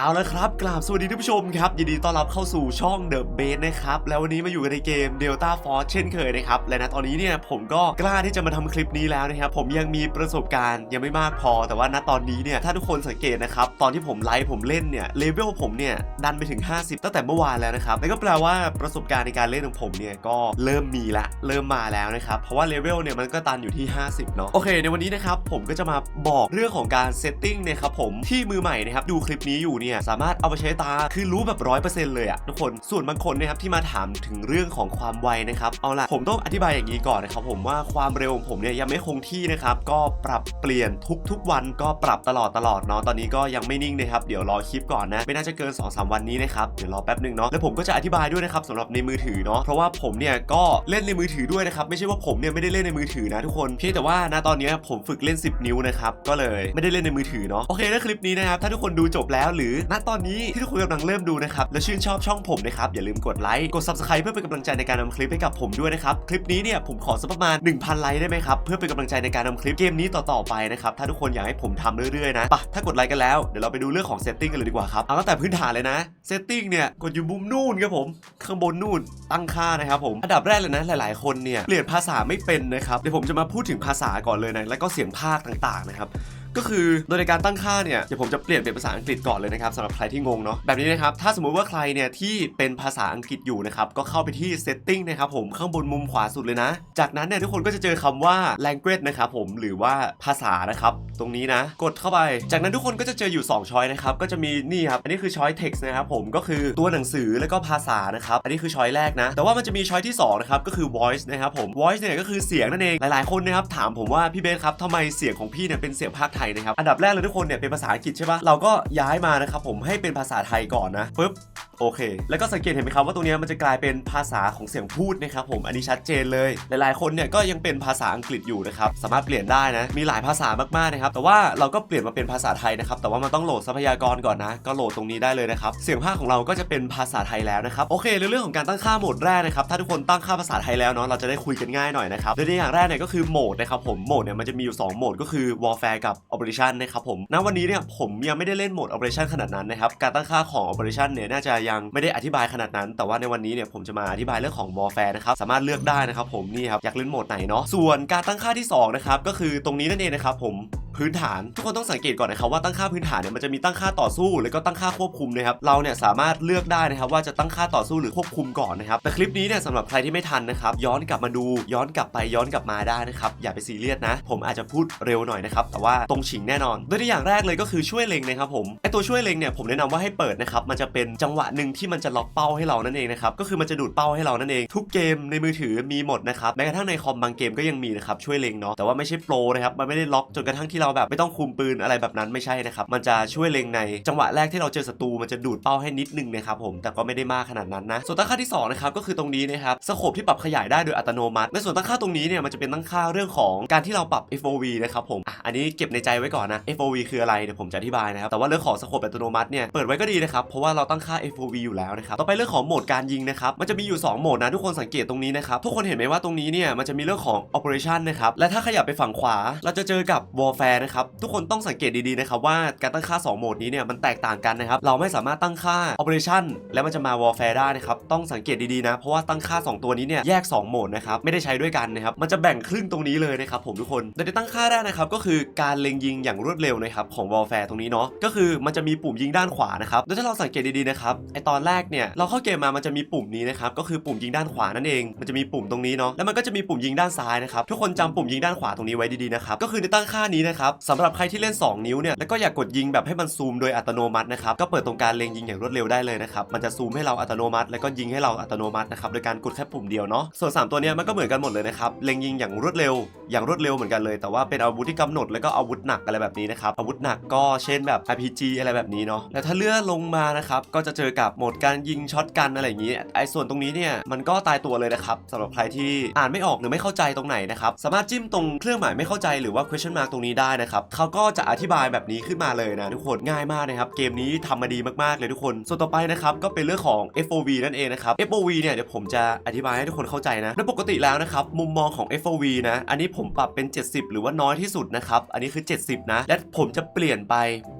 เอาละครับกราบสวัสดีท่านผู้ชมครับ ยินดีต้อนรับเข้าสู่ช่อง The b a s e นะครับ แล้ววันนี้มาอยู่กันในเกม Delta Force เช่นเคยนะครับ และณตอนนี้เนี่ยผมก็กล้าที่จะมาทำคลิปนี้แล้วนะครับ ผมยังมีประสบการณ์ยังไม่มากพอ แต่ว่าณตอนนี้เนี่ยถ้าทุกคนสังเกตนะครับ ตอนที่ผมไลฟ์ผมเล่นเนี่ยเลเวลผมเนี่ยดันไปถึง 50 ตั้งแต่เมื่อวานแล้วนะครับนั่นก็แปลว่าประสบการณ์ในการเล่นของผมเนี่ยก็เริ่มมีละเริ่มมาแล้วนะครับเพราะว่าเลเวลเนี่ยมันก็ตันอยู่ที่ 50เนาะโอเค ในวันนี้นะครับผมก็จะมาบอกเรื่องของการเซตติ้งนี่ยครับผมที่มือใหม่นะครับดูคลิปนี้อยู่เนี่ยสามารถเอาไปใช้ตาคือรู้แบบร้อยเปอร์เซ็นต์เลยอะทุกคนส่วนบางคนนะครับที่มาถามถึงเรื่องของความไวนะครับเอาล่ะผมต้องอธิบายอย่างนี้ก่อนนะครับผมว่าความเร็วของผมเนี่ยยังไม่คงที่นะครับก็ปรับเปลี่ยนทุกๆวันก็ปรับตลอดตลอดเนาะตอนนี้ก็ยังไม่นิ่งนะครับเดี๋ยวรอคลิปก่อนนะไม่น่าจะเกิน2อสวันนี้นะครับเดี๋ยวรอแป๊บหนึ่งเนาะแล้วผมก็จะอธิบายด้วยนะครับสำหรับในมือถือเนาะเพราะว่าผมเนี่ยก็เล่นในมือถือด้วยนะครับไม่ใช่ว่าผมเนี่ยไม่ได้เล่นในมือถือนะทุกคนเพียงแต่ว่านะตอนนี้ผมฝึกเล่น 10 นิ้วนะครับก็เลยไม่ได้เล่นในมือถือเนาะโอเคนะคลิปนี้นะครับถ้าทุกคนดูจบแล้วหรือณตอนนี้ที่ทุกคนกำลังเริ่มดูนะครับ และชื่นชอบช่องผมนะครับ อย่าลืมกดไลค์ กด subscribe เพื่อเป็นกำลังใจในการทำคลิปให้กับผมด้วยนะครับ คลิปนี้เนี่ยผมขอสักประมาณ 1,000 ไลค์ได้ไหมครับ เพื่อเป็นกำลังใจในการทำคลิปเกมนี้ต่อๆไปนะครับ ถ้าทุกคนอยากให้ผมทำเรื่อยๆนะปะถ้ากดไลค์กันแล้ว เดี๋ยวเราไปดูเรื่องของเซตติ้งกันเลยดีกว่าครับ เอาตั้งแต่พื้นฐานเลยนะเซตติ้งเนี่ย กดอยู่มุมนู่นครับผม ข้างบนนู่น ตั้งค่านะครับผม อันดับแรกเลยนะหลาย ๆ คนเนี่ยเปลี่ยนภาษาไม่เป็นนะครับ เดี๋ยวผมจะมาพูดถึงภาษาก่อนเลยนะ แล้วก็เสียงภาคต่าง ๆ นะครับ ก็คือโดยในการตั้งค่าเนี่ยเดี๋ยวผมจะเปลี่ยนเป็นภาษาอังกฤษก่อนเลยนะครับสำหรับใครที่งงเนาะแบบนี้นะครับถ้าสมมุติว่าใครเนี่ยที่เป็นภาษาอังกฤษอยู่นะครับก็เข้าไปที่ setting นะครับผมข้างบนมุมขวาสุดเลยนะ จากนั้นเนี่ยทุกคนก็จะเจอคำว่า language นะครับผมหรือว่าภาษานะครับตรงนี้นะ กดเข้าไป จากนั้นทุกคนก็จะเจออยู่ 2 ช้อยนะครับก็จะมีนี่ครับอันนี้คือช้อย text นะครับผมก็คือตัวหนังสือแล้วก็ภาษานะครับอันนี้คือช้อยแรกนะ แต่ว่ามันจะมีช้อยที่สองนะครับก็คือ voice นะครับผม voice เนี่ยก็คือเสียงนั่นเองหลาย ๆ คนนะครับถามผมว่าพี่เบสครับทำไมเสียงของพี่เนี่ยเป็นเสียงภาคไทยนะครับ อันดับแรกเลยทุกคนเนี่ยเป็นภาษาอังกฤษใช่ปะเราก็ย้ายมานะครับผมให้เป็นภาษาไทยก่อนนะปึ๊บโอเค แล้วก็สังเกตเห็นไหมครับว่าตรงนี้มันจะกลายเป็นภาษาของเสียงพูดนะครับผม อันนี้ชัดเจนเลย หลายๆ คนเนี่ยก็ยังเป็นภาษาอังกฤษอยู่นะครับ สามารถเปลี่ยนได้นะ มีหลายภาษามากๆนะครับ แต่ว่าเราก็เปลี่ยนมาเป็นภาษาไทยนะครับ แต่ว่ามันต้องโหลดทรัพยากรก่อนนะ ก็โหลดตรงนี้ได้เลยนะครับ เสียงภาคของเราก็จะเป็นภาษาไทยแล้วนะครับ โอเคในเรื่องของการตั้งค่าโหมดแรกนะครับ ถ้าทุกคนตั้งค่าภาษาไทยแล้วเนาะ เราจะได้คุยกันง่ายหน่อยนะครับโดยในอย่างแรกเนี่ยก็คือโหมดนะครับผม โหมดเนี่ยมันจะมีอยู่สองโหมดก็คือ warfare กับ operation นะครับผมณวันนี้เนี่ยผมยังไม่ได้เล่นโหมด operation ขนาดนั้นนะครับการตั้งค่าของ operation เนี่ยน่าจะยังไม่ได้อธิบายขนาดนั้น แต่ว่าในวันนี้เนี่ยผมจะมาอธิบายเรื่องของ warfare นะครับสามารถเลือกได้นะครับผมนี่ครับอยากเล่นโหมดไหนเนาะส่วนการตั้งค่าที่สองนะครับก็คือตรงนี้นั่นเองนะครับผม พื้นฐาน ทุกคนต้องสังเกตก่อนนะครับว่าตั้งค่าพื้นฐานเนี่ยมันจะมีตั้งค่าต่อสู้ แล้วก็ตั้งค่าควบคุมนะครับเราเนี่ยสามารถเลือกได้นะครับว่าจะตั้งค่าต่อสู้หรือควบคุมก่อนนะครับแต่คลิปนี้เนี่ยสำหรับใครที่ไม่ทันนะครับย้อนกลับมาดูย้อนกลับไปย้อนกลับมาได้นะครับอย่าไปซีเรียสนะ ผมอาจจะพูดเร็วหน่อยนะครับแต่ว่าตรงฉิงแน่นอนโดยตัวอย่างแรกเลยก็คือช่วยเล็งนะครับผมไอตัวช่วยเล็งเนี่ยผมแนะนำว่าให้เปิดนะครับมันจะเป็นจังหวะหนึ่งที่มันจะล็อกเป้าให้เรานั่นเองนะครับก็คือมันจะดูดเป้าให้เรานั่นเองทุกเกมในมือถือมีหมดนะครับแม้กระทั่งในคอมบางเกมก็ยังมีนะครับช่วยเล็งเนาะแต่ว่าไม่ใช่โปรนะครับมันไม่ได้ล็อกจนกระทั่งที่เราแบบไม่ต้องคุมปืนอะไรแบบนั้นไม่ใช่นะครับ มันจะช่วยเล็งในจังหวะแรกที่เราเจอศัตรูมันจะดูดเป้าให้นิดนึงนะครับผมแต่ก็ไม่ได้มากขนาดนั้นนะส่วนตั้งค่าที่2นะครับก็คือตรงนี้นะครับสโคปที่ปรับขยายได้โดยอัตโนมัติในส่วนตั้งค่าตรงนี้เนี่ยมันจะเป็นตั้งค่าเรื่องของการที่เราปรับ FOV นะครับผมอะอันนี้เก็บในใจไว้ก่อนนะ FOV คืออะไรเดี๋ยวผมจะอธิบายนะครับแต่ว่าเรื่องของสโคปอัตโนมัติเนี่ยเปิดไว้ก็ดีนะครับเพราะว่าเราตั้งค่า FOV อยู่แล้วนะครับต่อไปเรื่องของโหมดการยิงนะครับมันจะมีอยู่สองโหมดนะทุกคนสังเกตตรงนี้นะครับทุกคนเห็นไหมว่าตรงนี้เนี่ยมันจะมีเรื่องของ operation นะครับและถ้าขยับไปฝั่งขวา เราจะเจอกับ warfare นะครับ ทุกคนต้องสังเกตดีๆนะครับว่าการตั้งค่า 2 โหมดนี้เนี่ยมันแตกต่างกันนะครับ เราไม่สามารถตั้งค่า operation แล้วมันจะมา warfare ได้นะครับ ต้องสังเกตดีๆนะ เพราะว่าตั้งค่า 2 ตัวนี้เนี่ยแยก 2 โหมดนะครับ ไม่ได้ใช้ด้วยกันนะครับ มันจะแบ่งครึ่งตรงนี้เลยนะครับผมทุกคนโดยที่ตั้งค่าได้นะครับก็คือการเล็งยิงอย่างรวดเร็วนะครับของ warfare ตรงนี้เนาะ ก็คือมันจะมีปุ่มยิงด้านขวานะครับโดยถ้าเราสังเกตดีๆนะครับไอตอนแรกเนี่ยเราเข้าเกมมามันจะมีปุ่มนี้นะครับก็คือปุ่มยิงด้านขวานั่นเองมันจะมีปุ่มตรงนี้เนาะแล้วมันก็จะมีปุ่มยิงด้านซ้ายนะครับทุกคนจำปุ่มยิงด้านขวาตรงนี้ไว้ดีๆนะครับก็คือในตั้งค่านี้นะครับสำหรับใครที่เล่น 2 นิ้วเนี่ยแล้วก็อยากกดยิงแบบให้มันซูมโดยอัตโนมัตินะครับก็เปิดตรงการเล็งยิงอย่างรวดเร็วได้เลยนะครับมันจะซูมให้เราอัตโนมัติ แล้วก็ยิงให้เราอัตโนมัตินะครับโดยการกดแค่ปุ่มเดียวเนาะส่วน 3 ตัวเนี้ยมันก็เหมือนกันหมดเลยนะครับเล็งยิงอย่างรวดเร็ว อย่างรวดเร็วเหมือนกันเลย แต่ว่าเป็นอาวุธที่กำหนดแล้วก็อาวุธหนักอะไรแบบนี้นะครับอาวุธหนักก็เช่นแบบ RPG อะไรแบบนี้เนาะแล้วถ้าเลื่อนลงมานะครับก็จะเจอกับโหมดการยิงช็อตกันอะไรอย่างนี้ไอ้ส่วนตรงนี้เนี่ยมันก็ตายตัวเลยนะครับสำหรับใครที่อ่านไม่ออกหรือไม่เข้าใจตรงไหนนะครับสามารถจิ้มตรงเครื่องหมายไม่เข้าใจหรือว่า question mark ตรงนี้ได้ได้นะครับเขาก็จะอธิบายแบบนี้ขึ้นมาเลยนะทุกคนง่ายมากนะครับเกมนี้ทำมาดีมากๆเลยทุกคน ส่วนต่อไปนะครับก็เป็นเรื่องของ FOV นั่นเองนะครับ FOV เนี่ยเดี๋ยวผมจะอธิบายให้ทุกคนเข้าใจนะโดยปกติแล้วนะครับมุมมองของ FOV นะอันนี้ผมปรับเป็น 70 หรือว่าน้อยที่สุดนะครับอันนี้คือ 70 นะ และผมจะเปลี่ยนไป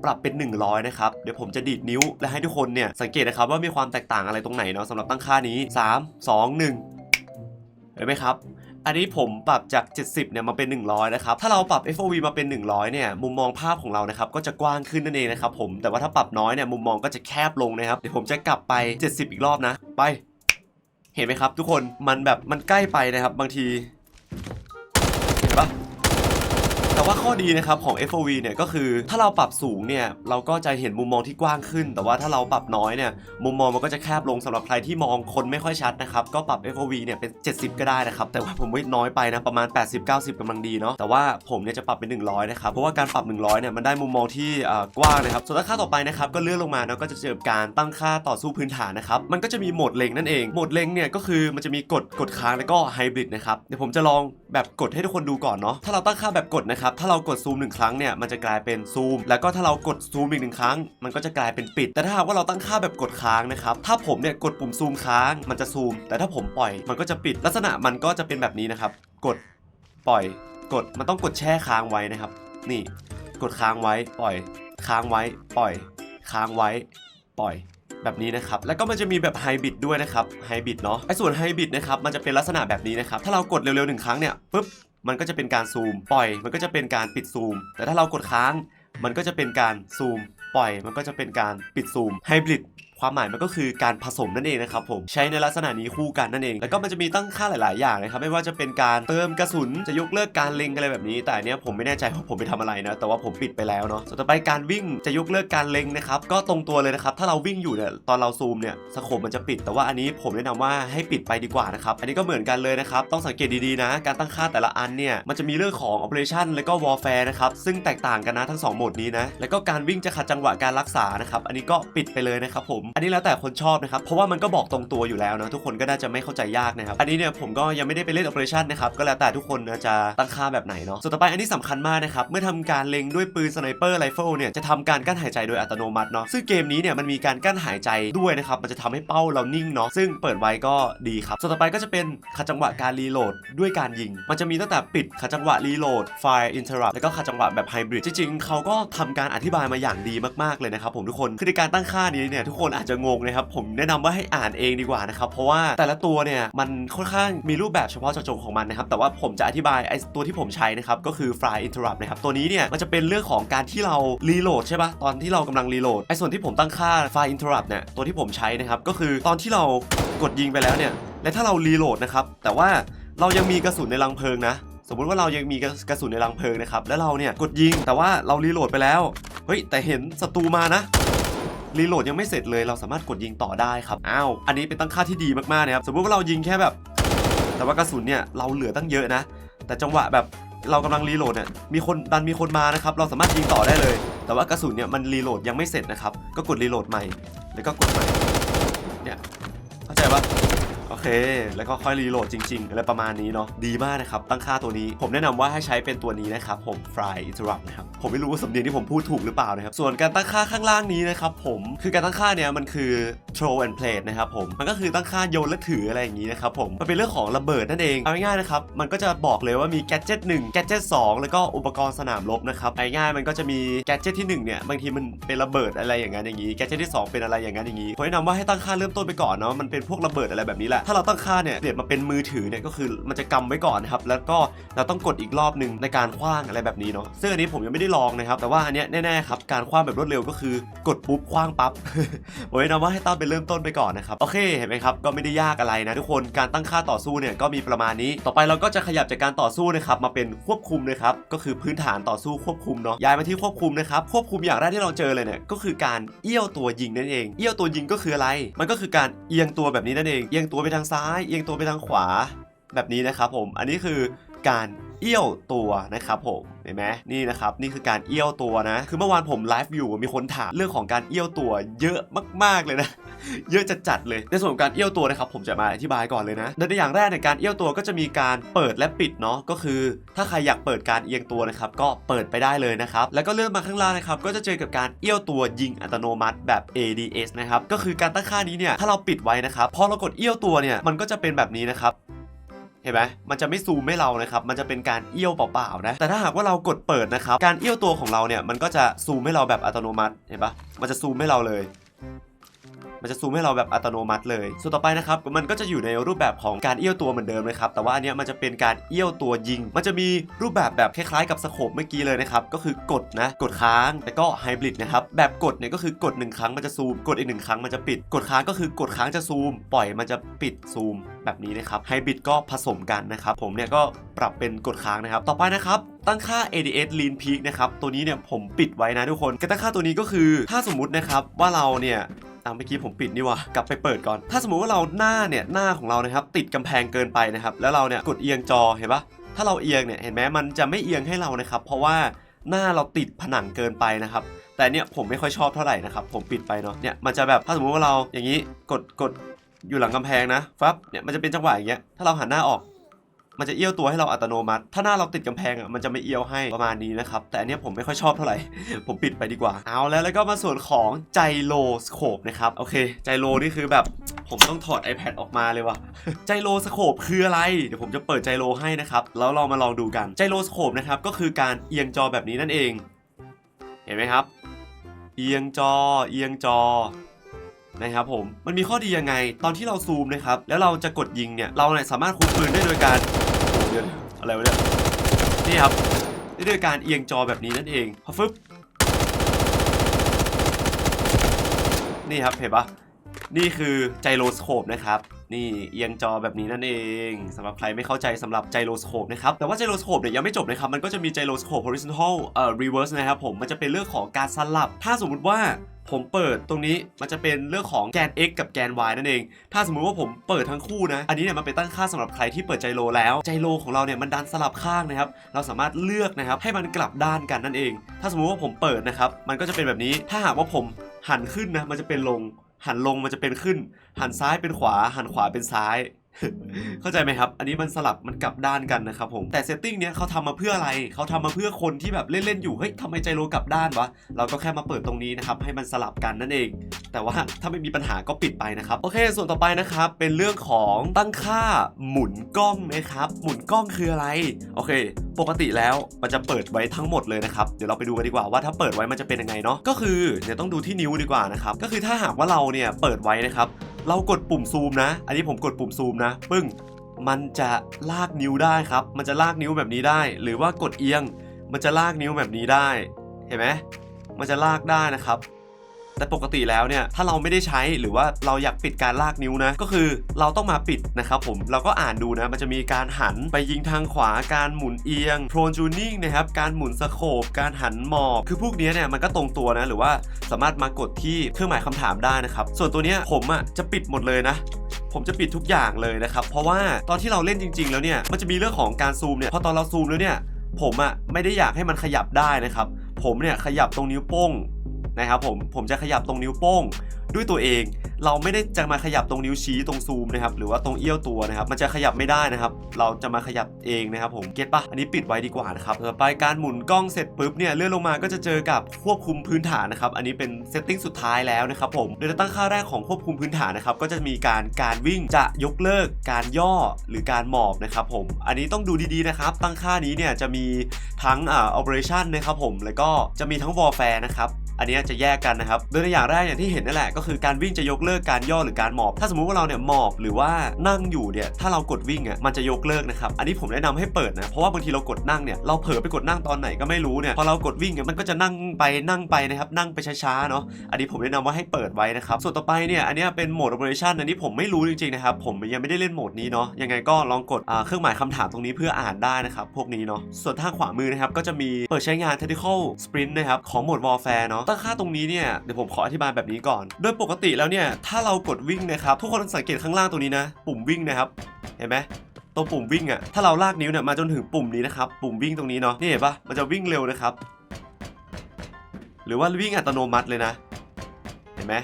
ปรับเป็น 100 นะครับเดี๋ยวผมจะดีดนิ้วและให้ทุกคนเนี่ยสังเกตนะครับว่ามีความแตกต่างอะไรตรงไหนเนาะสำหรับตั้งค่านี้ 3 2 1เห็นไหมครับ อันนี้ผมปรับจาก 70เนี่ยมาเป็น 100 นะครับ ถ้าเราปรับ FOV มาเป็น 100 เนี่ย มุมมองภาพของเรานะครับ ก็จะกว้างขึ้นนั่นเองนะครับผม แต่ว่าถ้าปรับน้อยเนี่ย มุมมองก็จะแคบลงนะครับ เดี๋ยวผมจะกลับไป 70 อีกรอบนะ ไป เห็นไหมครับ ทุกคน มันแบบ มันใกล้ไปนะครับ บางที แต่ว่าข้อดีนะครับของ FOV เนี่ยก็คือถ้าเราปรับสูงเนี่ยเราก็จะเห็นมุมมองที่กว้างขึ้น แต่ว่าถ้าเราปรับน้อยเนี่ยมุมมองมันก็จะแคบลงสำหรับใครที่มองคนไม่ค่อยชัดนะครับก็ปรับ FOV เนี่ยเป็น 70 ก็ได้นะครับแต่ว่าผมว่าน้อยไปนะประมาณ 80-90กำลังดีเนาะแต่ว่าผมเนี่ยจะปรับเป็น 100 นะครับเพราะว่าการปรับ 100 เนี่ยมันได้มุมมองที่อ่ากว้างนะครับส่วนค่าต่อไปนะครับก็เลื่อนลงมาเนาะก็จะเจอการตั้งค่าต่อสู้พื้นฐานนะครับมันก็จะมีโหมดเล็งนั่นเองโหมดเล็งเนี่ยก็คือมันจะมีกดกดค้างแล้วก็ไฮบริดนะครับเดี๋ยวผมจะลองแบบกดให้ทุกคนดูก่อนเนาะถ้าเราตั้งค่าแบบกดนะครับถ้าเรากดซูมหนึ่งครั้งเนี่ยมันจะกลายเป็นซูม แล้วก็ถ้าเรากดซูมอีกหนึ่งครั้ง มันก็จะกลายเป็นปิด แต่ถ้าหากว่าเราตั้งค่าแบบกดค้างนะครับถ้าผมเนี่ยกดปุ่มซูมค้าง มันจะซูม แต่ถ้าผมปล่อยมันก็จะปิด ลักษณะมันก็จะเป็นแบบนี้นะครับกดปล่อย กดมันต้องกดแช่ค้างไว้นะครับ นี่ กดค้างไว้ปล่อย ค้างไว้ ปล่อย ค้างไว้ ปล่อยแบบนี้นะครับ แล้วก็มันจะมีแบบไฮบริดด้วยนะครับไฮบริดเนาะไอ้ส่วนไฮบริดนะครับ มันจะเป็นลักษณะแบบนี้นะครับ ถ้าเรากดเร็วๆหนึ่งครั้งเนี่ยปุ๊บ มันก็จะเป็นการซูม ปล่อย มันก็จะเป็นการปิดซูม แต่ถ้าเรากดค้าง มันก็จะเป็นการซูม ปล่อย มันก็จะเป็นการปิดซูมไฮบริด ความหมายมันก็คือการผสมนั่นเองนะครับผมใช้ในลักษณะนี้คู่กันนั่นเองแล้วก็มันจะมีตั้งค่าหลาย ๆ อย่างนะครับไม่ว่าจะเป็นการเติมกระสุนจะยกเลิกการเล็งอะไรแบบนี้ แต่เนี้ยผมไม่แน่ใจว่าผมไปทำอะไรนะแต่ว่าผมปิดไปแล้วเนาะส่วนต่อไปการวิ่งจะยกเลิกการเล็งนะครับก็ตรงตัวเลยนะครับถ้าเราวิ่งอยู่เนี่ยตอนเราซูมเนี่ยสโคปมันจะปิด แต่ว่าอันนี้ผมแนะนำว่าให้ปิดไปดีกว่านะครับอันนี้ก็เหมือนกันเลยนะครับต้องสังเกตดีๆนะ การตั้งค่าแต่ละอันเนี่ยมันจะมีเรื่องของ operation แล้วก็ warfare นะครับซึ่งแตกต่างกันนะทั้งสองโหมดนี้นะแล้วก็การวิ่งจะขัดจังหวะการรักษานะครับอันนี้ก็ปิดไปเลยนะครับผมอันนี้แล้วแต่คนชอบนะครับเพราะว่ามันก็บอกตรงตัวอยู่แล้วนะทุกคนก็น่าจะไม่เข้าใจยากนะครับอันนี้เนี่ยผมก็ยังไม่ได้ไปเล่น operation นะครับก็แล้วแต่ทุกคนนะจะตั้งค่าแบบไหนเนาะส่วนต่อไปอันนี้สำคัญมากนะครับเมื่อทำการเล็งด้วยปืนสไนเปอร์ไรเฟิลเนี่ยจะทำการกั้นหายใจโดยอัตโนมัติเนาะซึ่งเกมนี้เนี่ยมันมีการกั้นหายใจด้วยนะครับมันจะทำให้เป้าเรานิ่งเนาะซึ่งเปิดไว้ก็ดีครับส่วนต่อไปก็จะเป็นขัดจังหวะการรีโหลดด้วยการยิง มันจะมีตั้งแต่ปิดขัดจังหวะรีโหลด Fire Interrupt แล้วก็ขัดจังหวะแบบไฮบริดจริงๆเขาก็ทำการอธิบายมาอย่างดีมากๆเลยนะครับผมทุกคนคือในการตั้งค่านี้เนี่ยทุกคนอาจจะงงนะครับ ผมแนะนำว่าให้อ่านเองดีกว่านะครับ เพราะว่าแต่ละตัวเนี่ยมันค่อนข้างมีรูปแบบเฉพาะเจาะจงของมันนะครับ แต่ว่าผมจะอธิบายไอ้ตัวที่ผมใช้นะครับ ก็คือ Fire Interrupt นะครับ ตัวนี้เนี่ยมันจะเป็นเรื่องของการที่เรารีโหลดใช่ปะตอนที่เรากำลังรีโหลดไอ้ส่วนที่ผมตั้งค่า Fire Interrupt เนี่ยตัวที่ผมใช้นะครับก็คือตอนที่เรากดยิงไปแล้วเนี่ยและถ้าเรารีโหลดนะครับแต่ว่าเรายังมีกระสุนในรังเพลิงนะสมมุติว่าเรายังมีกระสุนในรังเพลิงนะครับ แล้วเราเนี่ยกดยิงแต่ว่าเรารีโหลดไปแล้ว เฮ้ย แต่เห็นศัตรูมานะ รีโหลดยังไม่เสร็จเลย เราสามารถกดยิงต่อได้ครับ อ้าว อันนี้เป็นตั้งค่าที่ดีมากๆนะครับ สมมุติว่าเรายิงแค่แบบ แต่ว่ากระสุนเนี่ยเราเหลือตั้งเยอะนะ แต่จังหวะแบบเรากำลังรีโหลดเนี่ย มีคนดันมีคนมานะครับ เราสามารถยิงต่อได้เลย แต่ว่ากระสุนเนี่ยมันรีโหลดยังไม่เสร็จนะครับ ก็กดรีโหลดใหม่ แล้วก็กดใหม่ เค แล้วก็ค่อยรีโหลดจริง ๆ อะไรประมาณนี้เนาะดีมากนะครับ ตั้งค่าตัวนี้ ผมแนะนำว่าให้ใช้เป็นตัวนี้นะครับผม Fry Interrupt นะครับ ผมไม่รู้ว่าสำเนียงที่ผมพูดถูกหรือเปล่านะครับ ส่วนการตั้งค่าข้างล่างนี้นะครับผมคือการตั้งค่าเนี่ยมันคือ throw and plate นะครับผมมันก็คือตั้งค่าโยนและถืออะไรอย่างนี้นะครับผมมันเป็นเรื่องของระเบิดนั่นเองเอาง่ายๆนะครับมันก็จะบอกเลยว่ามี gadget 1 gadget 2 แล้วก็อุปกรณ์สนามรบนะครับง่ายๆมันก็จะมี gadget ที่1เนี่ยบางทีมันเป็นระเบิดอะไรอย่างนั้นอย่างนี้ gadget ที่สองเป็นอะไรอย่างนั้นอย่างนี้ผมแนะนำว่าให้ตั้งค่าเริ่มต้นไปก่อนเนาะมันเป็นพวกระเบิดอะไรแบบนี้แหละถ้าเราตั้งค่าเนี่ยเปลี่ยนมาเป็นมือถือเนี่ยก็คือมันจะกำไว้ก่อนนะครับแล้วก็เราต้องกดอีกรอบหนึ่งในการคว้างอะไรแบบนี้เนาะซึ่งอันนี้ผมยังไม่ได้ลองนะครับแต่ว่าอันเนี้ยแน่ๆครับการคว้างแบบรวดเร็วก็คือกดปุ๊บคว้างปั๊บผมแนะนำว่าให้ตั้งเป็นเริ่มต้นไปก่อนนะครับโอเคเห็นไหมครับก็ไม่ได้ยากอะไรนะทุกคนการตั้งค่าต่อสู้เนี่ยก็มีประมาณนี้ ต่อไปเราก็จะขยับจากการต่อสู้นะครับมาเป็นควบคุมนะครับก็คือพื้นฐานต่อสู้ควบคุมเนาะย้ายมาที่ควบคุมนะครับควบคุมอย่างแรกที่เราเจอเลยเนี่ยก็คือการเอี้ยวตัวยิงนั่นเอง เอี้ยวตัวยิงก็คืออะไร มันก็คือการเอียงตัวแบบนี้นั่นเองเอียงตัวไปทางซ้าย เอียงตัวไปทางขวา แบบนี้นะครับผม อันนี้คือ การเอี้ยวตัวนะครับผมเห็นไหมนี่นะครับนี่คือการเอี้ยวตัวนะ คือเมื่อวานผมไลฟ์อยู่มีคนถามเรื่องของการเอี้ยวตัว เยอะมากๆเลยนะ เยอะจัดๆเลยในส่วนของการเอี้ยวตัวนะครับผมจะมาอธิบายก่อนเลยนะในอย่างแรกในการเอี้ยวตัวก็จะมีการเปิดและปิดเนาะก็คือ ถ้าใครอยากเปิดการเอียงตัวนะครับก็เปิดไปได้เลยนะครับแล้วก็เลื่อนมาข้างล่างนะครับก็จะเจอกับการเอี้ยวตัวยิงอัตโนมัติแบบ ADS นะครับก็คือการตั้งค่านี้เนี่ยถ้าเราปิดไว้นะครับพอเรากดเอี้ยวตัวเนี่ยมันก็จะเป็นแบบนี้นะครับ เห็นไหมมันจะไม่ซูมให้เรานะครับ มันจะเป็นการเอี้ยวเปล่าๆนะ แต่ถ้าหากว่าเรากดเปิดนะครับ การเอี้ยวตัวของเราเนี่ย มันก็จะซูมให้เราแบบอัตโนมัติ เห็นปะมันจะซูมให้เราเลย มันจะซูมให้เราแบบอัตโนมัติเลย ส่วนต่อไปนะครับมันก็จะอยู่ในรูปแบบของการเอี้ยวตัวเหมือนเดิมเลยครับ แต่ว่าอันเนี้ยมันจะเป็นการเอี้ยวตัวยิง มันจะมีรูปแบบแบบคล้ายๆกับสโคปเมื่อกี้เลยนะครับ ก็คือกดนะ กดค้างแล้วก็ไฮบริดนะครับ แบบกดเนี่ยก็คือกดหนึ่งครั้งมันจะซูม กดอีกหนึ่งครั้งมันจะปิด กดค้างก็คือกดค้างจะซูม ปล่อยมันจะปิดซูมแบบนี้นะครับไฮบริดก็ผสมกันนะครับ ผมเนี่ยก็ปรับเป็นกดค้างนะครับ ต่อไปนะครับ ตั้งค่า ADS Lean Peak นะครับ ตัวนี้เนี่ยผมปิดไว้นะทุกคนการตั้งค่าตัวนี้ก็คือ ถ้าสมมุตินะครับว่าเราเนี่ย อะเมื่อกี้ผมปิดนี่วะกลับไปเปิดก่อน ถ้าสมมุติว่าเราหน้าเนี่ยหน้าของเรานะครับติดกำแพงเกินไปนะครับแล้วเราเนี่ยกดเอียงจอเห็นปะถ้าเราเอียงเนี่ยเห็นไหมมันจะไม่เอียงให้เรานะครับ เพราะว่าหน้าเราติดผนังเกินไปนะครับ แต่เนี่ยผมไม่ค่อยชอบเท่าไหร่นะครับ ผมปิดไปเนาะเนี่ยมันจะแบบถ้าสมมุติว่าเราอย่างนี้กดกดอยู่หลังกำแพงนะฟับเนี่ยมันจะเป็นจังหวะอย่างเงี้ยถ้าเราหันหน้าออก มันจะเอี้ยวตัวให้เราอัตโนมัติ ถ้าหน้าเราติดกำแพงอะมันจะไม่เอี้ยวให้ประมาณนี้นะครับ แต่อันนี้ผมไม่ค่อยชอบเท่าไหร่ ผมปิดไปดีกว่า เอาแล้วแล้วก็มาส่วนของไจโลสโคปนะครับ โอเค ไจโลนี่คือแบบผมต้องถอด iPad ออกมาเลยว่ะ ไจโลสโคปคืออะไร เดี๋ยวผมจะเปิดไจโลให้นะครับ แล้วเรามาลองดูกัน ไจโลสโคปนะครับ ก็คือการเอียงจอแบบนี้นั่นเอง เห็นไหมครับ เอียงจอ เอียงจอนะครับผม มันมีข้อดียังไง ตอนที่เราซูมนะครับ แล้วเราจะกดยิงเนี่ย เราเนี่ยสามารถคุมปืนได้โดยการ เดี๋ยวอะไรวะเนี่ยนี่ครับด้วยการเอียงจอแบบนี้นั่นเองพอฟึบนี่ครับเห็นปะ นี่คือไจโรสโคปนะครับ นี่เอียงจอแบบนี้นั่นเองสำหรับใครไม่เข้าใจสำหรับไจโรสโคปนะครับ แต่ว่าไจโรสโคปเนี่ยยังไม่จบนะครับ มันก็จะมีไจโรสโคป horizontal เอ่อ reverse นะครับผมมันจะเป็นเรื่องของการสลับ ถ้าสมมุติว่าผมเปิดตรงนี้มันจะเป็นเรื่องของแกน x กับแกน y นั่นเอง ถ้าสมมุติว่าผมเปิดทั้งคู่นะ อันนี้เนี่ยมันเป็นตั้งค่าสำหรับใครที่เปิดไจโรแล้ว ไจโรของเราเนี่ยมันดันสลับข้างนะครับ เราสามารถเลือกนะครับให้มันกลับด้านกันนั่นเอง ถ้าสมมุติว่าผมเปิดนะครับ มันก็จะเป็นแบบนี้ ถ้าหากว่าผมหันขึ้นนะ มันจะเป็นลง หันลงมันจะเป็นขึ้น หันซ้ายเป็นขวา หันขวาเป็นซ้าย เข้าใจไหมครับ อันนี้มันสลับมันกลับด้านกันนะครับผม แต่เซตติ้งเนี้ยเขาทำมาเพื่ออะไร เขาทำมาเพื่อคนที่แบบเล่นๆอยู่ เฮ้ยทำไมใจโลกลับด้านวะ เราก็แค่มาเปิดตรงนี้นะครับ ให้มันสลับกันนั่นเอง แต่ว่าถ้าไม่มีปัญหาก็ปิดไปนะครับ โอเค ส่วนต่อไปนะครับ เป็นเรื่องของตั้งค่าหมุนกล้องนะครับ หมุนกล้องคืออะไร โอเค ปกติแล้วมันจะเปิดไว้ทั้งหมดเลยนะครับ เดี๋ยวเราไปดูกันดีกว่าว่าถ้าเปิดไว้มันจะเป็นยังไงเนาะ ก็คือเดี๋ยวต้องดูที่นิ้วดีกว่านะครับ ก็คือถ้าหากว่าเราเนี่ยเปิดไว้นะครับ เรากดปุ่มซูมนะ อันนี้ผมกดปุ่มซูมนะ ปึ้ง มันจะลากนิ้วได้ครับ มันจะลากนิ้วแบบนี้ได้ หรือว่ากดเอียง มันจะลากนิ้วแบบนี้ได้ เห็นไหมมันจะลากได้นะครับ แต่ปกติแล้วเนี่ยถ้าเราไม่ได้ใช้หรือว่าเราอยากปิดการลากนิ้วนะ ก็คือเราต้องมาปิดนะครับผมเราก็อ่านดูนะมันจะมีการหันไปยิงทางขวาการหมุนเอียง prone tuning นะครับการหมุนสโคปการหันหมอบคือพวกนี้เนี่ยมันก็ตรงตัวนะ หรือว่าสามารถมากดที่เครื่องหมายคำถามได้นะครับ ส่วนตัวเนี้ยผมอะจะปิดหมดเลยนะผมจะปิดทุกอย่างเลยนะครับ เพราะว่าตอนที่เราเล่นจริง ๆ แล้วเนี่ย มันจะมีเรื่องของการซูมเนี่ย พอตอนเราซูมแล้วเนี่ย ผมอะไม่ได้อยากให้มันขยับได้นะครับ ผมเนี่ยขยับตรงนิ้วโป้ง นะครับผมผมจะขยับตรงนิ้วโป้ง ด้วยตัวเอง เราไม่ได้จะมาขยับตรงนิ้วชี้ตรงซูมนะครับหรือว่าตรงเอี้ยวตัวนะครับมันจะขยับไม่ได้นะครับ เราจะมาขยับเองนะครับผมเก็ตปะอันนี้ปิดไว้ดีกว่านะครับต่อไปการหมุนกล้องเสร็จปุ๊บเนี่ยเลื่อนลงมาก็จะเจอกับควบคุมพื้นฐานนะครับอันนี้เป็นเซตติ้งสุดท้ายแล้วนะครับผมโดยตั้งค่าแรกของควบคุมพื้นฐานนะครับก็จะมีการการวิ่งจะยกเลิก การย่อหรือการหมอบนะครับผมอันนี้ต้องดูดีๆนะครับตั้งค่านี้เนี่ยจะมีทั้งอ่า operation นะครับผมแล้วก็จะมีทั้ง warfare นะครับอันนี้จะแยกกันนะครับโดยในอย่างแรกอย่างที่เห็นนั่นแหละก็ก็คือการวิ่งจะยกเลิกการย่อหรือการหมอบ ถ้าสมมุติว่าเราเนี่ยหมอบหรือว่านั่งอยู่เนี่ยถ้าเรากดวิ่งอะมันจะยกเลิกนะครับอันนี้ผมแนะนำให้เปิดนะเพราะว่าบางทีเรากดนั่งเนี่ยเราเผลอไปกดนั่งตอนไหนก็ไม่รู้เนี่ยพอเรากดวิ่งเนี่ยมันก็จะนั่งไปนั่งไปนะครับนั่งไปช้าๆเนาะอันนี้ผมแนะนำว่าให้เปิดไว้นะครับส่วนต่อไปเนี่ยอันนี้เป็นโหมด operation อันนี้ผมไม่รู้จริงๆนะครับผมยังไม่ได้เล่นโหมดนี้เนาะยังไงก็ลองกดเครื่องหมายคำถามตรงนี้เพื่ออ่านได้นะครับพวกนี้เนาะส่วนทางขวามือนะครับก็จะมีเปิดใช้งาน tactical sprint นะครับของโหมด warfare เนาะตั้งค่าตรงนี้เนี่ยเดี๋ยวผมขออธิบายแบบนี้ก่อนโดยปกติแล้วเนี่ยถ้าเรากดวิ่งนะครับทุกคนสังเกตข้างล่างตรงนี้นะ ปุ่มวิ่งนะครับ เห็นไหมตัวปุ่มวิ่งอะถ้าเราลากนิ้วเนี่ยมาจนถึงปุ่มนี้นะครับปุ่มวิ่งตรงนี้เนาะนี่เห็นปะมันจะวิ่งเร็วนะครับ หรือว่าวิ่งอัตโนมัติเลยนะ เห็นไหม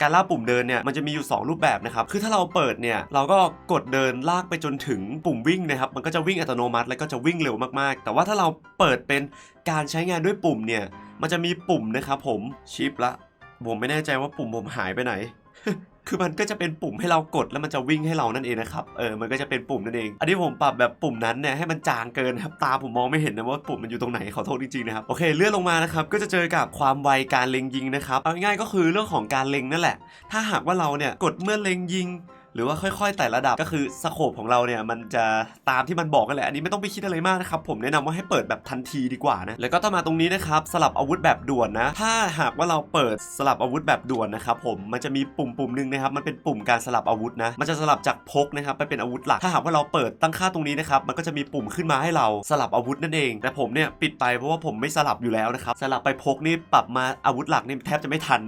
การลากปุ่มเดินเนี่ยมันจะมีอยู่ 2 รูปแบบนะครับ คือถ้าเราเปิดเนี่ยเราก็กดเดินลากไปจนถึงปุ่มวิ่งนะครับ มันก็จะวิ่งอัตโนมัติ แล้วก็จะวิ่งเร็วมากๆ แต่ว่าถ้าเราเปิดเป็นการใช้งานด้วยปุ่มเนี่ย มันจะมีปุ่มนะครับผมชิปละ ผมไม่แน่ใจว่าปุ่มผมหายไปไหน คือมันก็จะเป็นปุ่มให้เรากดแล้วมันจะวิ่งให้เรานั่นเองนะครับ เออ มันก็จะเป็นปุ่มนั่นเอง อันนี้ผมปรับแบบปุ่มนั้นเนี่ยให้มันจางเกินครับ ตาผมมองไม่เห็นนะว่าปุ่มมันอยู่ตรงไหนขอโทษจริงๆนะครับ โอเค เลื่อนลงมานะครับ ก็จะเจอกับความไวการเล็งยิงนะครับ เอาง่ายก็คือเรื่องของการเล็งนั่นแหละ ถ้าหากว่าเราเนี่ยกดเมื่อเล็งยิง หรือว่าค่อยๆไต่ระดับก็คือสโคปของเราเนี่ยมันจะตามที่มันบอกกันแหละอันนี้ไม่ต้องไปคิดอะไรมากนะครับผมแนะนำว่าให้เปิดแบบทันทีดีกว่านะแล้วก็ต่อมาตรงนี้นะครับสลับอาวุธแบบด่วนนะ ถ้าหากว่าเราเปิดสลับอาวุธแบบด่วนนะครับผมมันจะมีปุ่มปุ่มหนึ่งนะครับมันเป็นปุ่มการสลับอาวุธนะมันจะสลับจากพกนะครับไปเป็นอาวุธหลักถ้าหากว่าเราเปิดตั้งค่าตรงนี้นะครับมันก็จะมีปุ่มขึ้นมาให้เราสลับอาวุธนั่นเอง แต่ผมเนี่ยปิดไปเพราะว่าผมไม่สลับอยู่แล้วนะครับสลับไปพกนี่ปรับมาอาวุธหลักนี่แทบจะไม่ทัน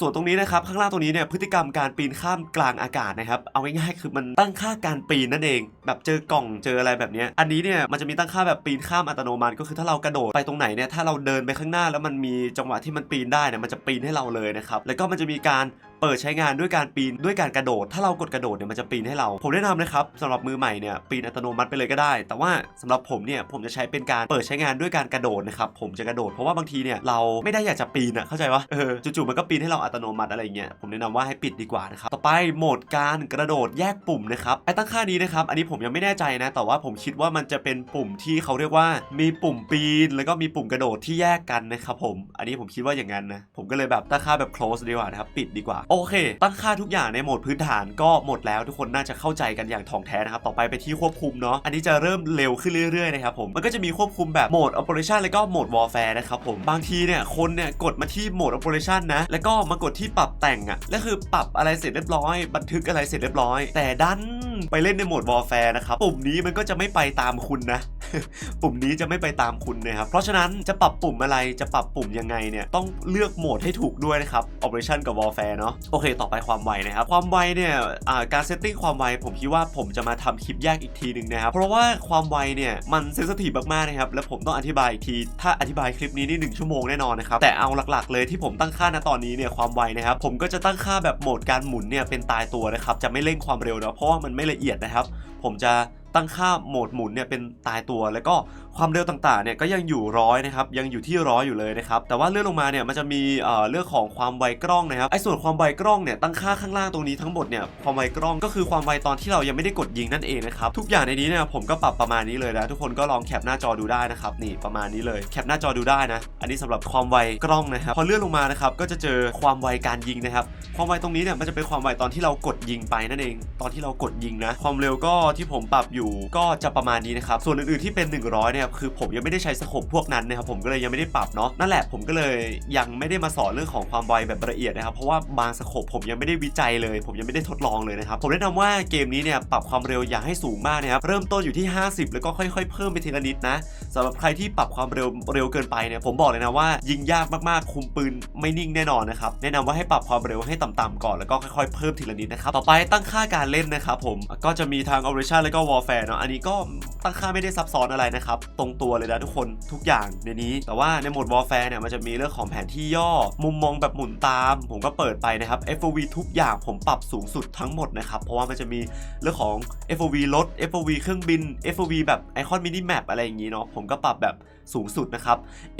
ส่วนตรงนี้นะครับข้างล่างตรงนี้เนี่ยพฤติกรรมการปีนข้ามกลางอากาศนะครับ เอาง่ายๆคือมันตั้งค่าการปีนนั่นเอง แบบเจอกล่องเจออะไรแบบนี้อันนี้เนี่ยมันจะมีตั้งค่าแบบปีนข้ามอัตโนมัติ ก็คือถ้าเรากระโดดไปตรงไหนเนี่ยถ้าเราเดินไปข้างหน้าแล้วมันมีจังหวะที่มันปีนได้เนี่ยมันจะปีนให้เราเลยนะครับแล้วก็มันจะมีการ เปิดใช้งานด้วยการปีนด้วยการกระโดด ถ้าเรากดกระโดดเนี่ยมันจะปีนให้เรา ผมแนะนำนะครับสำหรับมือใหม่เนี่ยปีนอัตโนมัติไปเลยก็ได้ แต่ว่าสำหรับผมเนี่ยผมจะใช้เป็นการเปิดใช้งานด้วยการกระโดดนะครับผมจะกระโดดเพราะว่าบางทีเนี่ยเราไม่ได้อยากจะปีนอะเข้าใจปะเออจู่ๆมันก็ปีนให้เราอัตโนมัติอะไรเงี้ยผมแนะนำว่าให้ปิดดีกว่านะครับต่อไปโหมดการกระโดดแยกปุ่มนะครับไอ้ตั้งค่านี้นะครับอันนี้ผมยังไม่แน่ใจนะ แต่ว่าผมคิดว่ามันจะเป็นปุ่มที่เขาเรียกว่ามีปุ่มปีน แล้วก็มีปุ่มกระโดดที่แยกกันนะครับผม อันนี้ผมคิดว่าอย่างนั้นนะผมก็เลยแบบตั้งค่าแบบ close ดีกว่านะครับปิดดีกว่าโอเค ตั้งค่าทุกอย่างในโหมดพื้นฐานก็หมดแล้วทุกคนน่าจะเข้าใจกันอย่างถ่องแท้นะครับ ต่อไปไปที่ควบคุมเนาะ อันนี้จะเริ่มเร็วขึ้นเรื่อยๆนะครับผม มันก็จะมีควบคุมแบบโหมด operation แล้วก็โหมด warfare นะครับผม บางทีเนี่ยคนเนี่ยกดมาที่โหมด operation นะ แล้วก็มากดที่ปรับแต่งอะแล้วคือปรับอะไรเสร็จเรียบร้อย บันทึกอะไรเสร็จเรียบร้อย แต่ดันไปเล่นในโหมด warfare นะครับ ปุ่มนี้มันก็จะไม่ไปตามคุณนะ ปุ่มนี้จะไม่ไปตามคุณนะครับ เพราะฉะนั้นจะปรับปุ่มอะไร จะปรับปุ่มยังไงเนี่ย ต้องเลือกโหมดให้ถูกด้วยนะครับ Operation กับ Warfare เนาะโอเค ต่อไปความไวนะครับ ความไวเนี่ยการเซตติ้งความไวผมคิดว่าผมจะมาทำคลิปแยกอีกทีหนึ่งนะครับ เพราะว่าความไวเนี่ยมันเซนซิทีฟมากๆนะครับ แล้วผมต้องอธิบายอีกที ถ้าอธิบายคลิปนี้นี่หนึ่งชั่วโมงแน่นอนนะครับ แต่เอาหลักๆ เลยที่ผมตั้งค่าณตอนนี้เนี่ยความไวนะครับ ผมก็จะตั้งค่าแบบโหมดการหมุนเนี่ยเป็นตายตัวนะครับ จะไม่เร่งความเร็วนะเพราะว่ามันไม่ละเอียดนะครับ ผมจะตั้งค่าโหมดหมุนเนี่ยเป็นตายตัวแล้วก็ความเร็วต่างๆเนี่ยก็ยังอยู่ร้อยนะครับยังอยู่ที่ร้อยอยู่เลยนะครับแต่ว่าเลื่อนลงมาเนี่ยมันจะมีเอ่อเรื่องของความไวกล้องนะครับไอ้ส่วนความไวกล้องเนี่ยตั้งค่าข้างล่างตรงนี้ทั้งหมดเนี่ยความไวกล้องก็คือความไวตอนที่เรายังไม่ได้กดยิงนั่นเองนะครับทุกอย่างในนี้เนี่ยผมก็ปรับประมาณนี้เลยนะทุกคนก็ลองแคปหน้าจอดูได้นะครับนี่ประมาณนี้เลยแคปหน้าจอดูได้นะ อันนี้สำหรับความไวกล้องนะครับพอเลื่อนลงมานะครับก็จะเจอความไวการยิงนะครับความไวตรงนี้เนี่ยมันจะเป็นความไวตอนที่เรากดยิงไปนั่นเอง ตอนที่เรากดยิงนะ ความเร็วก็ที่ผมปรับอยู่ก็จะประมาณนี้นะครับส่วนอื่นๆที่เป็น 100เนี่ยคือผมยังไม่ได้ใช้สโคปพวกนั้นนะครับผมก็เลยยังไม่ได้ปรับเนาะนั่นแหละผมก็เลยยังไม่ได้มาสอนเรื่องของความไวแบบละเอียดนะครับเพราะว่าบางสโคปผมยังไม่ได้วิจัยเลย ผมยังไม่ได้ทดลองเลยนะครับผมแนะนำว่าเกมนี้เนี่ยปรับความเร็วอย่าให้สูงมากนะครับเริ่มต้นอยู่ที่ 50 แล้วก็ค่อย ๆ เพิ่มไปทีละนิดนะสำหรับใครที่ปรับความเร็วเร็วเกินไปเนี่ยผมบอกเลยนะว่า ยิงยากมากๆคุมปืนไม่นิ่งแน่นอนนะครับแนะนำว่าให้ปรับความเร็วให้ต่ำๆก่อนแล้วก็ค่อยๆเพิ่มทีละนิดนะครับต่อไปตั้งค่าการเล่นนะครับผมก็จะมีทาง Operation แล้วก็ Warfare เนาะอันนี้ก็ตั้งค่าไม่ได้ซับซ้อนอะไรนะครับตรงตัวเลยนะทุกคนทุกอย่างในนี้ แต่ว่าในโหมด Warfare เนี่ยมันจะมีเรื่องของแผนที่ย่อ มุมมองแบบหมุนตาม ผมก็เปิดไปนะครับ FOV ทุกอย่างผมปรับสูงสุดทั้งหมดนะครับ เพราะว่ามันจะมีเรื่องของ FOV รถ FOV เครื่องบิน FOV แบบไอคอนมินิแมปอะไรอย่างนี้เนาะผมก็ปรับแบบสูงสุดนะครับ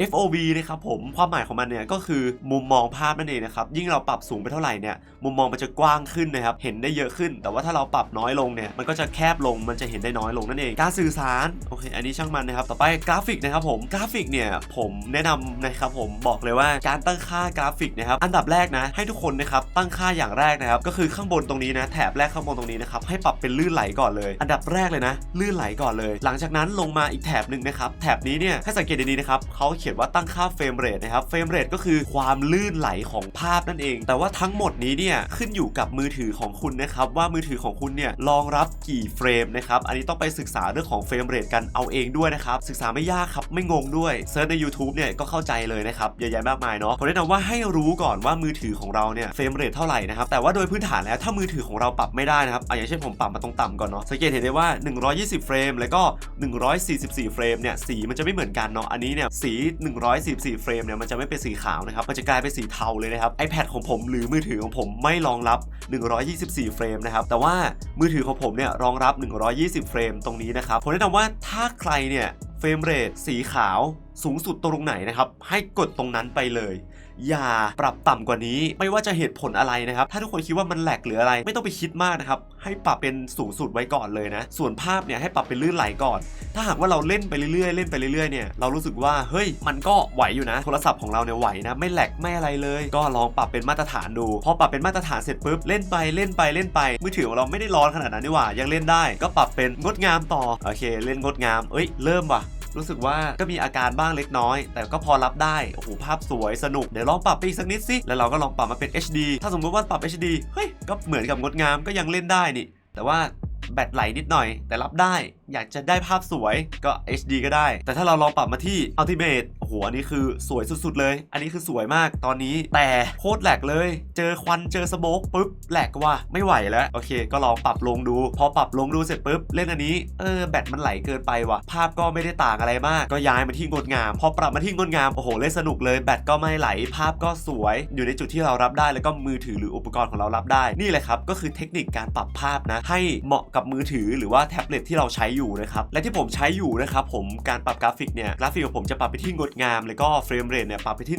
FOV นะครับผมความหมายของมันเนี่ยก็คือมุมมองภาพนั่นเองนะครับยิ่งเราปรับสูงไปเท่าไหร่เนี่ยมุมมองมันจะกว้างขึ้นนะครับเห็นได้เยอะขึ้น แต่ว่าถ้าเราปรับน้อยลงเนี่ยมันก็จะแคบลงมันจะเห็นได้น้อยลงนั่นเองการสื่อสารโอเคอันนี้ช่างมันนะครับต่อไปกราฟิกนะครับผมกราฟิกเนี่ยผมแนะนำนะครับผมบอกเลยว่าการตั้งค่ากราฟิกนะครับอันดับแรกนะให้ทุกคนนะครับตั้งค่าอย่างแรกนะครับก็คือข้างบนตรงนี้นะแถบแรกข้างบนตรงนี้นะครับให้ปรับเป็นลื่นไหลก่อนเลย อันดับแรกเลยนะลื่นไหลก่อนเลย หลังจากนั้นลงมาอีกแถบหนึ่งนะครับแถบนี้เนี่ยให้สังเกตดีๆนะครับเขาเขียนว่าตั้งค่าเฟรมเรทนะครับ เฟรมเรทก็คือความลื่นไหลของภาพนั่นเอง แต่ว่าทั้งหมดนี้เนี่ยขึ้นอยู่กับมือถือของคุณนะครับ ว่ามือถือของคุณเนี่ยรองรับกี่เฟรมนะครับ อันนี้ต้องไปศึกษาเรื่องของเฟรมเรทกันเอาเองด้วยนะครับ ศึกษาไม่ยากครับ ไม่งงด้วยเซิร์ชใน YouTube เนี่ยก็เข้าใจเลยนะครับเยอะแยะมากมายเนาะผมแนะนำว่าให้รู้ก่อนว่ามือถือของเราเนี่ยเฟรมเรทเท่าไหร่นะครับแต่ว่าโดยพื้นฐานแล้วถ้ามือถือของเราปรับไม่ได้นะครับออย่างเช่นผมปรับมาตรงต่ำก่อนเนาะสังเกตเห็นได้ว่า 120 เฟรมแล้วก็ 144 เฟรมเนี่ยสีมันจะไม่เหมือนกันเนาะอันนี้เนี่ยสี 144 เฟรมเนี่ยมันจะไม่เป็นสีขาวนะครับมันจะกลายเป็นสีเทาเลยนะครับ iPad ของผมหรือมือถือของผมไม่รองรับ 124 เฟรมนะครับแต่ว่ามือถือของผมเนี่ยรองรับ 120 เฟรมตรงนี้นะครับผมแนะนำว่าถ้าใครเนี่ยเฟรมเรทสีขาวสูงสุดตรงไหนนะครับให้กดตรงนั้นไปเลย อย่าปรับต่ำกว่านี้ ไม่ว่าจะเหตุผลอะไรนะครับ ถ้าทุกคนคิดว่ามันแหลกหรืออะไร ไม่ต้องไปคิดมากนะครับ ให้ปรับเป็นสูงสุดไว้ก่อนเลยนะ ส่วนภาพเนี่ยให้ปรับเป็นลื่นไหลก่อน ถ้าหากว่าเราเล่นไปเรื่อยๆ เล่นไปเรื่อยๆ เนี่ย เรารู้สึกว่า เฮ้ย มันก็ไหวอยู่นะ โทรศัพท์ของเราเนี่ยไหวนะ ไม่แหลกไม่อะไรเลย ก็ลองปรับเป็นมาตรฐานดู พอปรับเป็นมาตรฐานเสร็จปุ๊บ เล่นไปเล่นไปเล่นไป มือถือของเราไม่ได้ร้อนขนาดนั้นนี่หว่า ยังเล่นได้ ก็ปรับเป็นงดงามต่อ โอเค เล่นงดงาม เอ้ย เริ่มว่ะ รู้สึกว่าก็มีอาการบ้างเล็กน้อย แต่ก็พอรับได้ โอ้โห ภาพสวยสนุก เดี๋ยวลองปรับไปอีกสักนิดสิ แล้วเราก็ลองปรับมาเป็น HD ถ้าสมมติว่าปรับ HD เฮ้ย ก็เหมือนกับงดงามก็ยังเล่นได้นี่ แต่ว่าแบตไหลนิดหน่อย แต่รับได้ อยากจะได้ภาพสวยก็ HD ก็ได้ แต่ถ้าเราลองปรับมาที่ Ultimate โอ้โหอันนี้คือสวยสุดๆเลย อันนี้คือสวยมากตอนนี้ แต่โคตรแหลกเลย เจอควันเจอสโมกปุ๊บแหลกว่ะไม่ไหวแล้ว โอเค ก็ลองปรับลงดู พอปรับลงดูเสร็จปุ๊บเล่นอันนี้เออแบตมันไหลเกินไปว่ะ ภาพก็ไม่ได้ต่างอะไรมาก ก็ย้ายมาที่งดงาม พอปรับมาที่งดงามโอ้โหเล่นสนุกเลยแบตก็ไม่ไหลภาพก็สวย อยู่ในจุดที่เรารับได้แล้วก็มือถือหรืออุปกรณ์ของเรารับได้นี่แหละครับก็คือเทคนิคการปรับภาพนะให้เหมาะกับมือถือหรือว่าแท็บเล็ตที่เราใช้อยู่นะครับและที่ผมใช้อยู่นะครับผมการปรับกราฟิกเนี่ยกราฟิกของผมจะปรับไปที่งดงามแล้วก็เฟรมเรทเนี่ยปรับไปที่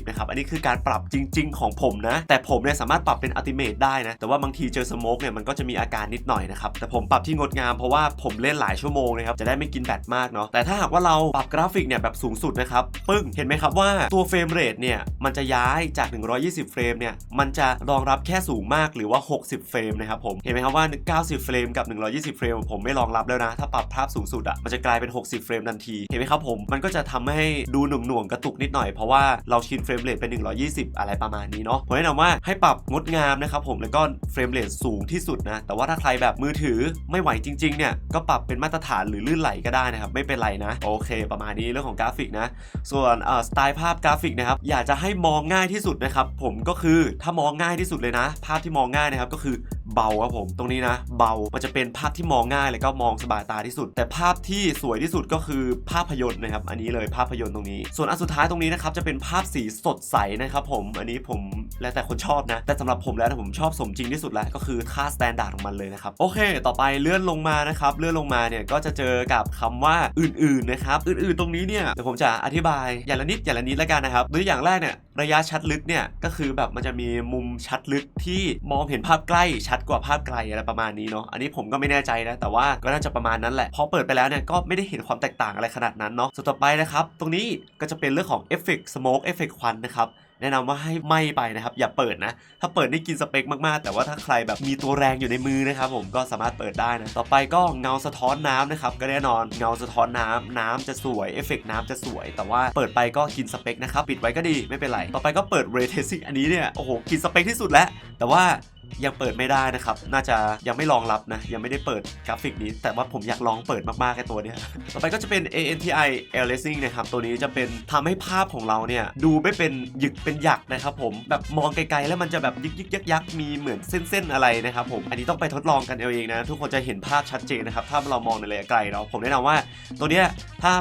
120 นะครับ อันนี้คือการปรับจริง ๆ ของผมนะ แต่ผมเนี่ยสามารถปรับเป็นอัลติเมทได้นะ แต่ว่าบางทีเจอสโมกเนี่ยมันก็จะมีอาการนิดหน่อยนะครับ แต่ผมปรับที่งดงามเพราะว่าผมเล่นหลายชั่วโมงนะครับ จะได้ไม่กินแบตมากเนาะ แต่ถ้าหากว่าเราปรับกราฟิกเนี่ยแบบสูงสุดนะครับ ปึ้ง เห็นไหมครับว่าตัวเฟรมเรทเนี่ยมันจะย้ายจาก 120 เฟรมเนี่ย มันจะรองรับแค่สูงมากหรือว่า 60 เฟรมนะครับผม เห็นไหมครับว่า 90 เฟรมกับ 120 เฟรมผมไม่รองรับแล้วนะถ้าปรับภาพสูงสุดอะมันจะกลายเป็น 60 เฟรมทันที เห็นไหมครับผม มันก็จะทำให้ดูหน่วงๆกระตุกนิดหน่อยเพราะว่าเราชินเฟรมเรทเป็น 120 อะไรประมาณนี้เนาะผมแนะนำว่าให้ปรับงดงามนะครับผมแล้วก็เฟรมเรทสูงที่สุดนะแต่ว่าถ้าใครแบบมือถือไม่ไหวจริงๆเนี่ยก็ปรับเป็นมาตรฐานหรือลื่นไหลก็ได้นะครับไม่เป็นไรนะโอเค ประมาณนี้เรื่องของกราฟิกนะ ส่วนสไตล์ภาพกราฟิกนะครับอยากจะให้มองง่ายที่สุดนะครับผมก็คือถ้ามองง่ายที่สุดเลยนะ ภาพที่มองง่ายนะครับก็คือเบาครับผม ตรงนี้นะ เบา มันจะเป็นภาพที่มองง่ายแล้วก็มองสบายตาที่สุด แต่ภาพที่สวยที่สุดก็คือภาพยนตร์นะครับ อันนี้เลยภาพยนตร์ตรงนี้ ส่วนอันสุดท้ายตรงนี้นะครับจะเป็นภาพสีสดใสนะครับผม อันนี้ผมแล้วแต่คนชอบนะ แต่สำหรับผมแล้วนะผมชอบสมจริงที่สุดแล้วก็คือค่าสแตนดาร์ดของมันเลยนะครับ โอเค ต่อไปเลื่อนลงมานะครับ เลื่อนลงมาเนี่ยก็จะเจอกับคำว่าอื่นๆนะครับ อื่นๆตรงนี้เนี่ยเดี๋ยวผมจะอธิบายอย่างละนิดอย่างละนิดแล้วกันนะครับโดยอย่างแรกเนี่ยระยะชัดลึกเนี่ยก็คือแบบมันจะมีมุมชัดลึกที่มองเห็นภาพใกล้ชัดกว่าภาพไกลอะไรประมาณนี้เนาะอันนี้ผมก็ไม่แน่ใจนะ แต่ว่าก็น่าจะประมาณนั้นแหละ พอเปิดไปแล้วเนี่ยก็ไม่ได้เห็นความแตกต่างอะไรขนาดนั้นเนาะส่วนต่อไปนะครับตรงนี้ก็จะเป็นเรื่องของเอฟเฟกต์สโมกเอฟเฟกต์ควันนะครับแนะนำว่าให้ไม่ไปนะครับ อย่าเปิดนะ ถ้าเปิดนี่กินสเปคมากๆ แต่ว่าถ้าใครแบบมีตัวแรงอยู่ในมือนะครับผมก็สามารถเปิดได้นะ ต่อไปก็เงาสะท้อนน้ำนะครับ ก็แน่นอนเงาสะท้อนน้ำน้ำจะสวยเอฟเฟกต์น้ำจะสวย แต่ว่าเปิดไปก็กินสเปคนะครับ ปิดไว้ก็ดีไม่เป็นไร ต่อไปก็เปิด ray tracing อันนี้เนี่ย โอ้โห กินสเปคที่สุดแล้ว แต่ว่า ยังเปิดไม่ได้นะครับ น่าจะยังไม่รองรับนะ ยังไม่ได้เปิดกราฟิกนี้ แต่ว่าผมอยากลองเปิดมากๆไอ้ตัวเนี้ย ต่อไปก็จะเป็น ANTI Air Racing นะครับ ตัวนี้จะเป็นทำให้ภาพของเราเนี่ย ดูไม่เป็นหยึกเป็นหยักนะครับผม แบบมองไกลๆ แล้วมันจะแบบยึกยึกยักยักมีเหมือนเส้นๆอะไรนะครับผม อันนี้ต้องไปทดลองกันเอาเองนะ ทุกคนจะเห็นภาพชัดเจนนะครับ ถ้าเรามองในระยะไกลเนาะ ผมแนะนำว่าตัวเนี้ยถ้า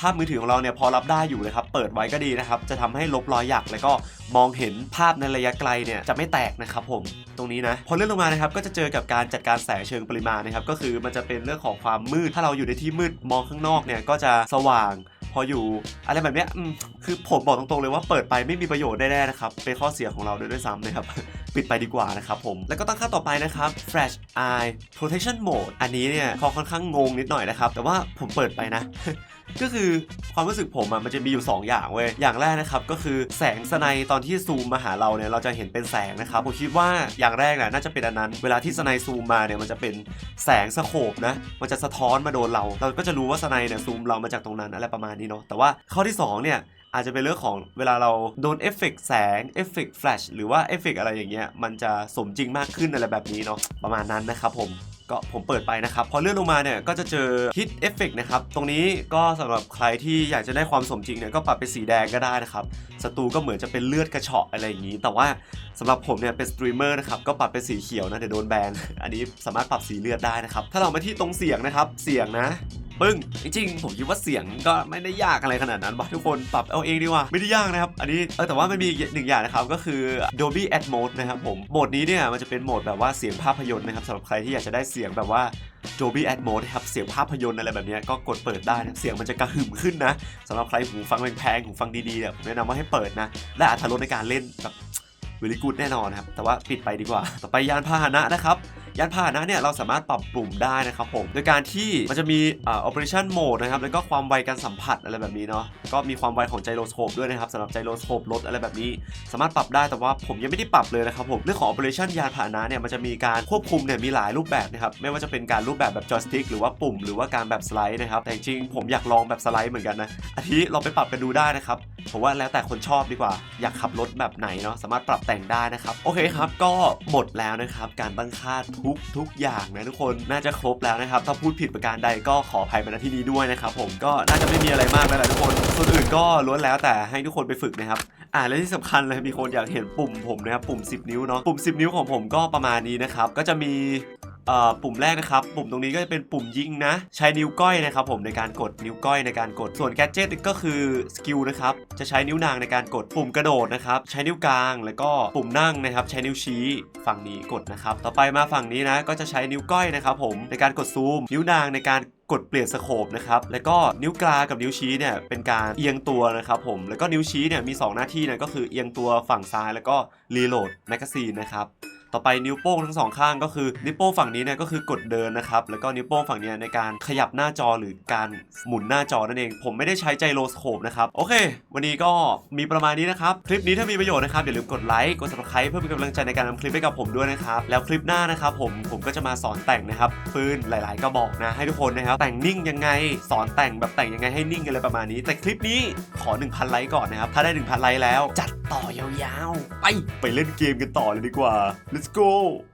ภาพมือถือของเราเนี่ยพอรับได้อยู่นะครับ เปิดไว้ก็ดีนะครับ จะทำให้ลบรอยหยักแล้วก็ มองเห็นภาพในระยะไกลเนี่ยจะไม่แตกนะครับผมตรงนี้นะพอเลื่อนลงมานะครับก็จะเจอกับการจัดการแสงเชิงปริมาณนะครับก็คือมันจะเป็นเรื่องของความมืด ถ้าเราอยู่ในที่มืดมองข้างนอกเนี่ยก็จะสว่างพออยู่อะไรแบบนี้คือผมบอกตรงๆเลยว่าเปิดไปไม่มีประโยชน์แน่ๆนะครับ เป็นข้อเสียของเราด้วยด้วยซ้ำนะครับ ปิดไปดีกว่านะครับผม แล้วก็ตั้งค่าต่อไปนะครับ Flash Eye Protection Mode อันนี้เนี่ยเขาค่อนข้างงงนิดหน่อยนะครับ แต่ว่าผมเปิดไปนะ ก็คือความรู้สึกผมอะมันจะมีอยู่ 2 อย่างเว้ย อย่างแรกนะครับก็คือแสงสไนตอนที่ซูมมาหาเราเนี่ยเราจะเห็นเป็นแสงนะครับ ผมคิดว่าอย่างแรกน่ะน่าจะเป็นอันนั้น เวลาที่สไนซูมมาเนี่ยมันจะเป็นแสงสโคปนะ มันจะสะท้อนมาโดนเรา เราก็จะรู้ว่าสไนเนี่ยซูมเรามาจากตรงนั้นอะไรประมาณนี้เนาะ แต่ว่าข้อที่สองเนี่ยอาจจะเป็นเรื่องของเวลาเราโดนเอฟเฟกต์แสงเอฟเฟกต์แฟลชหรือว่าเอฟเฟกต์อะไรอย่างเงี้ยมันจะสมจริงมากขึ้นอะไรแบบนี้เนาะประมาณนั้นนะครับผม ก็ผมเปิดไปนะครับ พอเลื่อนลงมาเนี่ยก็จะเจอฮิตเอฟเฟกต์นะครับ ตรงนี้ก็สำหรับใครที่อยากจะได้ความสมจริงเนี่ยก็ปรับเป็นสีแดงก็ได้นะครับศัตรูก็เหมือนจะเป็นเลือดกระเฉาะอะไรอย่างนี้ แต่ว่าสำหรับผมเนี่ยเป็นสตรีมเมอร์นะครับก็ปรับเป็นสีเขียวนะเดี๋ยวโดนแบนอันนี้สามารถปรับสีเลือดได้นะครับถ้าเรามาที่ตรงเสียงนะครับเสียงนะปึ้ง จริงๆผมคิดว่าเสียงก็ไม่ได้ยากอะไรขนาดนั้นวะทุกคนปรับเอาเองดีกว่าไม่ได้ยากนะครับ อันนี้เออแต่ว่ามันมีอีกหนึ่งอย่างนะครับก็คือ Dolby Atmos นะครับผมโหมดนี้เนี่ยมันจะเป็นโหมดแบบว่าเสียงภาพยนตร์นะครับสำหรับใครที่อยากจะได้เสียงแบบว่า Dolby Atmos ครับเสียงภาพยนตร์อะไรแบบนี้ก็กดเปิดได้นะเสียงมันจะกระหึ่มขึ้นนะสำหรับใครหูฟังแพงๆหูฟังดีๆเนี่ยผมแนะนำว่าให้เปิดนะและอรรถรสในการเล่นแบบวิลิกูดแน่นอนครับแต่ว่าปิดไปดีกว่า ต่อไปยานพาหนะนะครับยานพาหนะเนี่ยเราสามารถปรับปุ่มได้นะครับผมโดยการที่มันจะมีอ่า operation mode นะครับแล้วก็ความไวการสัมผัสอะไรแบบนี้เนาะก็มีความไวของไจโรสโคปด้วยนะครับสำหรับไจโรสโคปลดอะไรแบบนี้ สามารถปรับได้แต่ว่าผมยังไม่ได้ปรับเลยนะครับผมเรื่องของ operation ยานพาหนะเนี่ยมันจะมีการควบคุมเนี่ยมีหลายรูปแบบนะครับไม่ว่าจะเป็นการรูปแบบแบบจอยสติ๊กหรือว่าปุ่มหรือว่าการแบบสไลด์นะครับแต่จริงผมอยากลองแบบสไลด์เหมือนกันนะอันนี้ลองไปปรับกันดูได้นะครับผมว่าแล้วแต่คนชอบดีกว่า อยากขับรถแบบไหนเนาะสามารถปรับแต่งได้นะครับโอเคครับก็หมดแล้วนะครับการตั้งค่าทุกทุกอย่างนะทุกคนน่าจะครบแล้วนะครับ ถ้าพูดผิดประการใดก็ขออภัยมาณที่นี้ด้วยนะครับผมก็น่าจะไม่มีอะไรมากแล้วแหละทุกคนส่วนอื่นก็ล้วนแล้วแต่ให้ทุกคนไปฝึกนะครับอ่าและที่สำคัญเลยมีคนอยากเห็นปุ่มผมนะครับปุ่ม 10 นิ้วเนาะปุ่ม 10 นิ้วของผมก็ประมาณนี้นะครับก็จะมี ปุ่มแรกนะครับปุ่มตรงนี้ก็จะเป็นปุ่มยิงนะใช้นิ้วก้อยนะครับผมในการกดนิ้วก้อยในการกดส่วนแกดเจิตก็คือสกิลนะครับจะใช้นิ้วนางในการกดปุ่มกระโดดนะครับใช้นิ้วกลางแล้วก็ปุ่มนั่งนะครับใช้นิ้วชี้ฝั่งนี้กดนะครับต่อไปมาฝั่งนี้นะก็จะใช้นิ้วก้อยนะครับผมในการกดซูม นิ้วนางในการกดเปลี่ยนสโคปนะครับ แล้วก็นิ้วกลางกับนิ้วชี้เนี่ยเป็นการเอียงตัวนะครับผม แล้วก็นิ้วชี้เนี่ยมี 2 หน้าที่นะก็คือเอียงตัวฝั่งซ้ายแล้วก็รีโหลดแมกกาซีนนะครับ ต่อไปนิ้วโป้งทั้งสองข้างก็คือนิ้วโป้งฝั่งนี้เนี่ยก็คือกดเดินนะครับแล้วก็นิ้วโป้งฝั่งนี้ในการขยับหน้าจอหรือการหมุนหน้าจอนั่นเอง ผมไม่ได้ใช้ไจโรสโคปนะครับโอเค วันนี้ก็มีประมาณนี้นะครับคลิปนี้ถ้ามีประโยชน์นะครับอย่าลืมกดไลค์กด subscribe เพื่อเป็นกำลังใจในการทำคลิปให้กับผมด้วยนะครับแล้วคลิปหน้านะครับผมผมก็จะมาสอนแต่งนะครับปืนหลาย ๆกระบอกนะให้ทุกคนนะครับแต่งนิ่งยังไงสอนแต่งแบบแต่งยังไงให้นิ่งอะไรประมาณนี้ แต่คลิปนี้ขอ 1,000 ไลค์ก่อนนะครับถ้าได้ 1,000 ไลค์แล้ว จัดต่อยาวๆ ไปไปเล่นเกมกันต่อเลยดีกว่า let's go